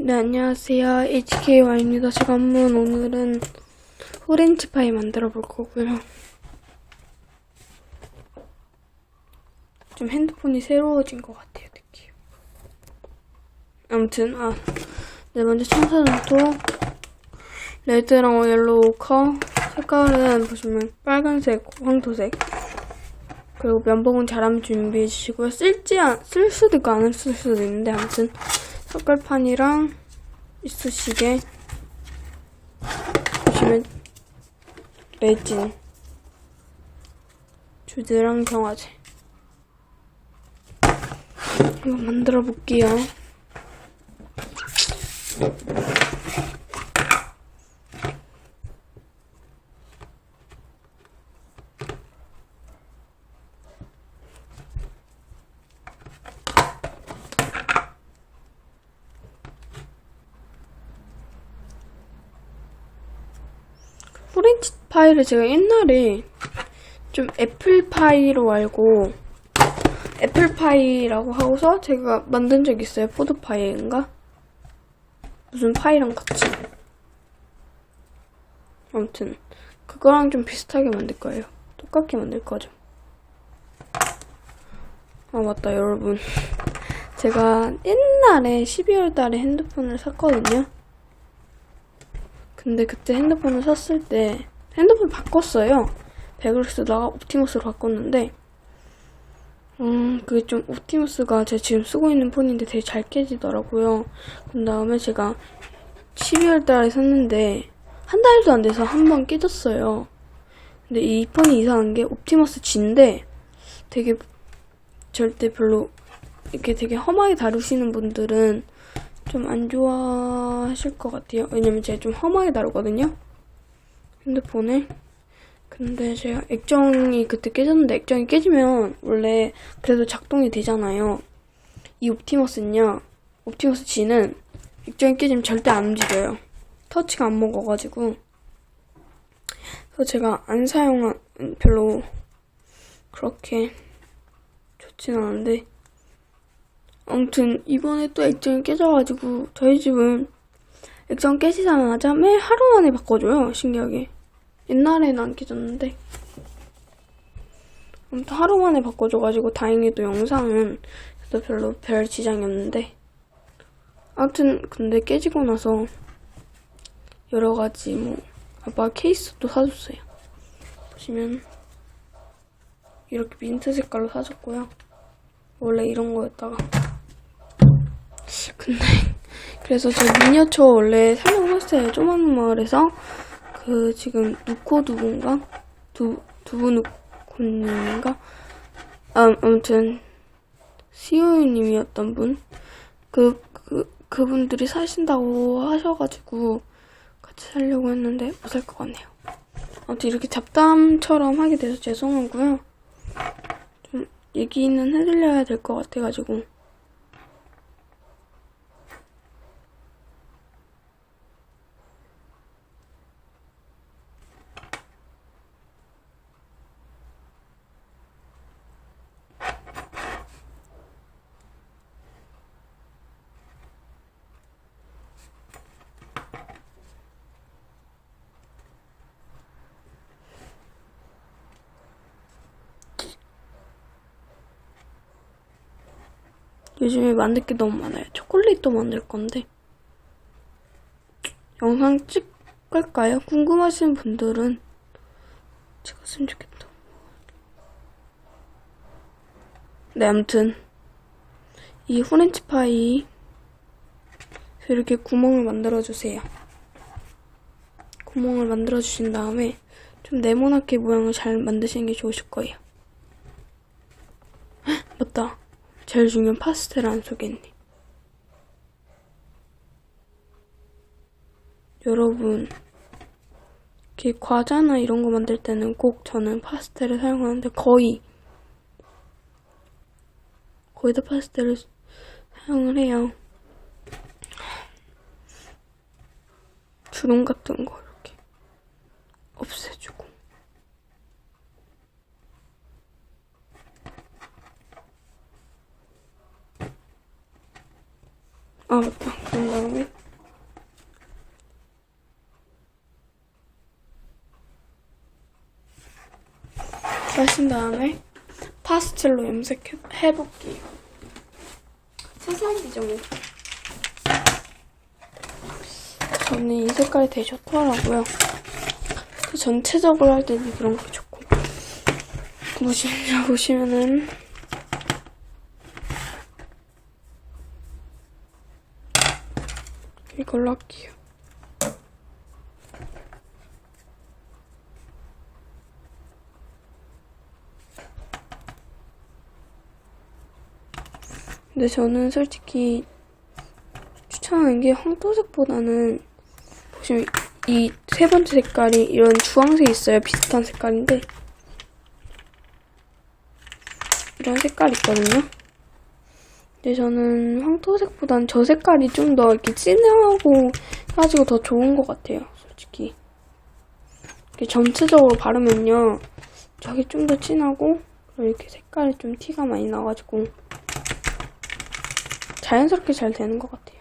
네, 안녕하세요. HKY입니다. 제가 한번 오늘은 후렌치 파이 만들어 볼 거고요. 좀 핸드폰이 새로워진 것 같아요, 느낌. 아무튼, 아, 네, 먼저 청사전토, 레드랑 옐로우 오커, 색깔은 보시면 빨간색, 황토색, 그리고 면봉은 잘하면 준비해 주시고요. 쓸지, 않, 쓸 수도 있고 안 쓸 수도 있는데, 아무튼, 색깔판이랑 이쑤시개 보시면 레진 주드랑 경화제 이거 만들어 볼게요. 프렌치 파이를 제가 옛날에 좀 애플파이로 알고 애플파이라고 하고서 제가 만든 적 있어요. 포도파이인가? 무슨 파이랑 같이. 아무튼 그거랑 좀 비슷하게 만들 거예요. 똑같게 만들 거죠. 아 맞다 여러분. 제가 옛날에 12월 달에 핸드폰을 샀거든요. 근데 그때 핸드폰을 샀을 때 핸드폰 바꿨어요. 100을 쓰다가 옵티머스로 바꿨는데 음 그게 좀 옵티머스가 제가 지금 쓰고 있는 폰인데 되게 잘 깨지더라고요. 그 다음에 제가 12월 달에 샀는데 한 달도 안 돼서 한 번 깨졌어요. 근데 이 폰이 이상한 게 옵티머스 G인데 되게 절대 별로 이렇게 되게 험하게 다루시는 분들은 좀 안 좋아하실 것 같아요. 왜냐면 제가 좀 험하게 다루거든요. 핸드폰을. 근데 제가 액정이 그때 깨졌는데 액정이 깨지면 원래 그래도 작동이 되잖아요. 이 옵티머스는요. 옵티머스 G는 액정이 깨지면 절대 안 움직여요. 터치가 안 먹어가지고. 그래서 제가 안 사용한 별로 그렇게 좋진 않은데 아무튼 이번에 또 액정이 깨져가지고 저희 집은 액정 깨지자마자 매 하루 만에 바꿔줘요 신기하게 옛날에는 안 깨졌는데. 아무튼 하루 만에 바꿔줘가지고 다행히도 영상은 그래도 별로 별 지장이 없는데. 아무튼 근데 깨지고 나서 여러 가지 뭐 아빠 케이스도 사줬어요. 보시면 이렇게 민트 색깔로 사줬고요. 원래 이런 거였다가. 근데 그래서 저 미니어처 원래 살려고 했어요. 조만 마을에서 그 지금 누코두부인가 두 두부 누코님인가 아, 아무튼 시우님이었던 분. 그, 그, 그분들이 사신다고 하셔가지고 같이 살려고 했는데 못 살 것 같네요. 아무튼 이렇게 잡담처럼 하게 돼서 죄송하고요. 좀 얘기는 해드려야 될 것 같아가지고. 요즘에 만들 게 너무 많아요. 초콜릿도 만들 건데. 영상 찍을까요? 궁금하신 분들은 찍었으면 좋겠다. 네, 아무튼. 이 후렌치 파이 이렇게 구멍을 만들어주세요. 구멍을 만들어주신 다음에 좀 네모나게 모양을 잘 만드시는 게 좋으실 거예요. 헉, 맞다. 제일 중요한 파스텔 안 속였네. 여러분, 이렇게 과자나 이런 거 만들 때는 꼭 저는 파스텔을 사용하는데 거의 거의 다 파스텔을 사용을 해요. 주름 같은 거 이렇게 없애주고. 아 맞다. 그런 다음에 하신 다음에 파스텔로 염색해볼게요. 세상이죠 뭐. 저는 이 색깔이 되게 좋더라고요. 그 전체적으로 할 때는 그런 거 좋고. 보시면, 보시면은, 이걸로 할게요. 근데 저는 솔직히 추천하는 게 황토색보다는 보시면 이 세 번째 색깔이 이런 주황색 있어요. 비슷한 색깔인데 이런 색깔 있거든요. 근데 저는 황토색보다는 저 색깔이 좀 더 이렇게 진하고 해가지고 더 좋은 것 같아요. 솔직히 이렇게 전체적으로 바르면요. 저게 좀 더 진하고 이렇게 색깔이 좀 티가 많이 나가지고 자연스럽게 잘 되는 것 같아요.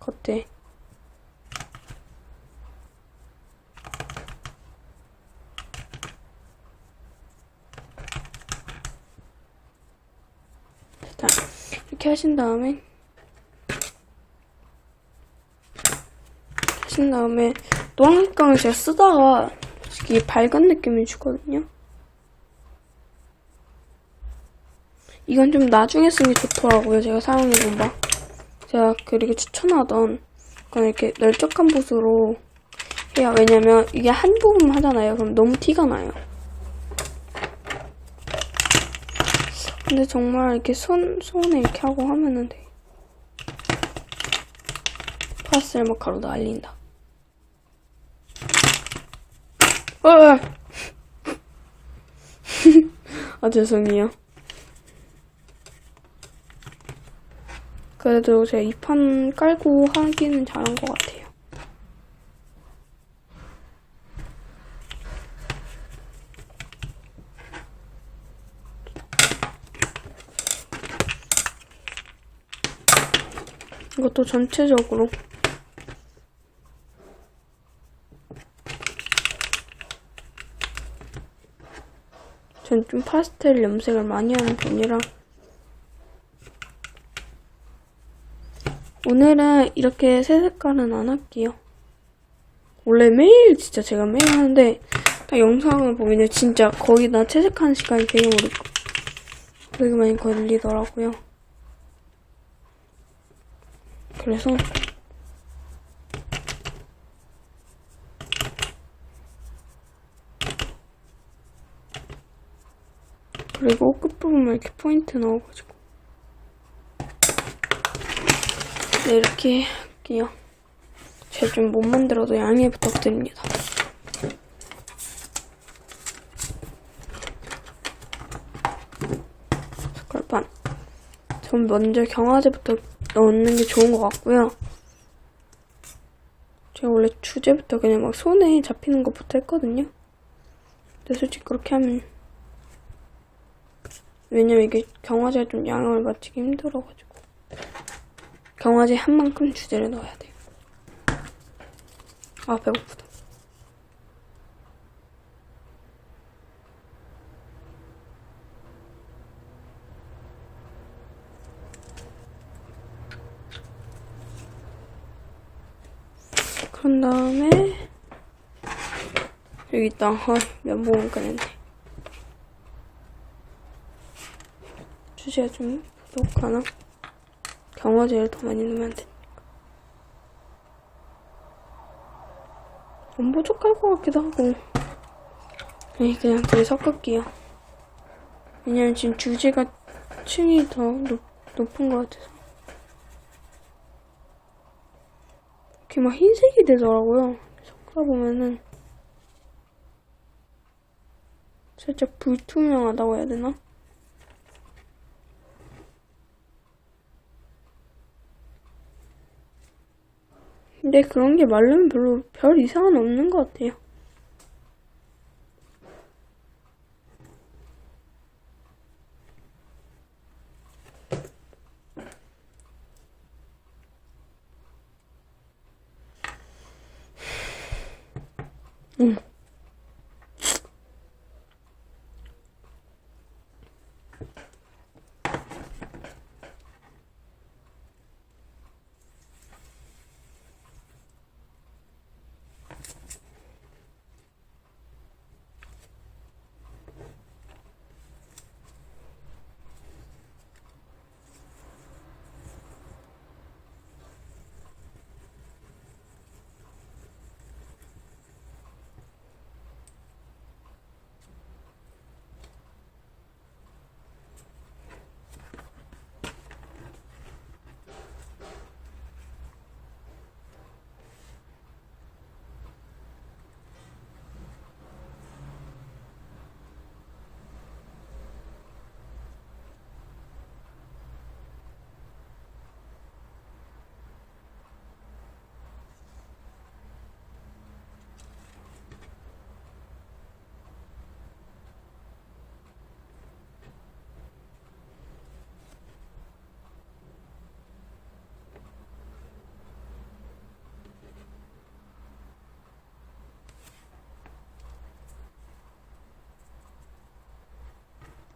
겉에. 자, 이렇게 하신 다음에 하신 다음에 노란 색감을 제가 쓰다가 솔직히 밝은 느낌을 주거든요. 이건 좀 나중에 쓰는 게 좋더라고요. 제가 사용해본 바. 제가 그리고 추천하던 건 이렇게 널쩍한 붓으로 해요. 왜냐면 이게 한 부분 하잖아요. 그럼 너무 티가 나요. 근데 정말 이렇게 손, 손에 이렇게 하고 하면은 돼. 파스텔 마카로 날린다. 어! 아, 죄송해요. 그래도 제가 이 판 깔고 하기는 잘한 것 같아요. 이것도 전체적으로 전 좀 파스텔 염색을 많이 하는 편이라 오늘은 이렇게 새 색깔은 안 할게요. 원래 매일 진짜 제가 매일 하는데 딱 영상을 보면 진짜 거의 다 채색하는 시간이 되게 오래 되게 많이 걸리더라고요. 그래서 그리고 끝부분만 이렇게 포인트 넣어가지고 네, 이렇게 할게요. 제가 좀 못 만들어도 양해 부탁드립니다. 색깔판. 전 먼저 경화제부터 넣는 게 좋은 것 같고요. 제가 원래 주제부터 그냥 막 손에 잡히는 것부터 했거든요. 근데 솔직히 그렇게 하면 왜냐면 이게 경화제가 좀 양을 맞추기 힘들어가지고 경화제 한 만큼 주제를 넣어야 돼요. 아 배고프다. 그런 다음에 여기 있다. 아, 면봉을 꺼냈네. 주제가 좀 부족하나? 경화제를 더 많이 넣으면 돼. 안 부족할 것 같기도 하고. 에이, 그냥 둘이 섞을게요. 왜냐면 지금 주제가 층이 더 높, 높은 것 같아서. 이렇게 막 흰색이 되더라고요. 섞어보면은. 살짝 불투명하다고 해야 되나? 근데 그런 게 말르면 별로 별 이상은 없는 것 같아요. Mm.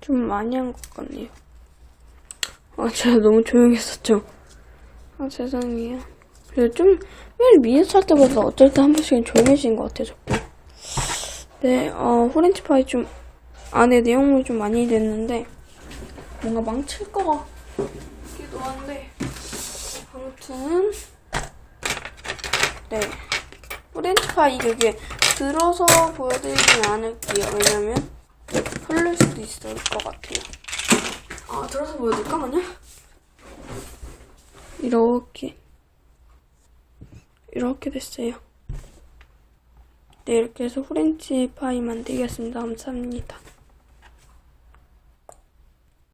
좀 많이 한 것 같네요. 아, 제가 너무 조용했었죠. 아, 죄송해요. 그래도 좀, 매일 미니스 할 때보다 어쩔 때 한 번씩은 조용해진 것 같아요, 자꾸. 네, 어, 후렌치 파이 좀, 안에 내용물이 좀 많이 됐는데, 뭔가 망칠 것 같기도 한데, 아무튼, 네. 후렌치 파이 그게 들어서 보여드리진 않을게요. 왜냐면, 흘릴 수도 있을 것 같아요. 아, 들어서 보여줄까, 그냥? 이렇게. 이렇게 됐어요. 네, 이렇게 해서 후렌치 파이 만들겠습니다. 감사합니다.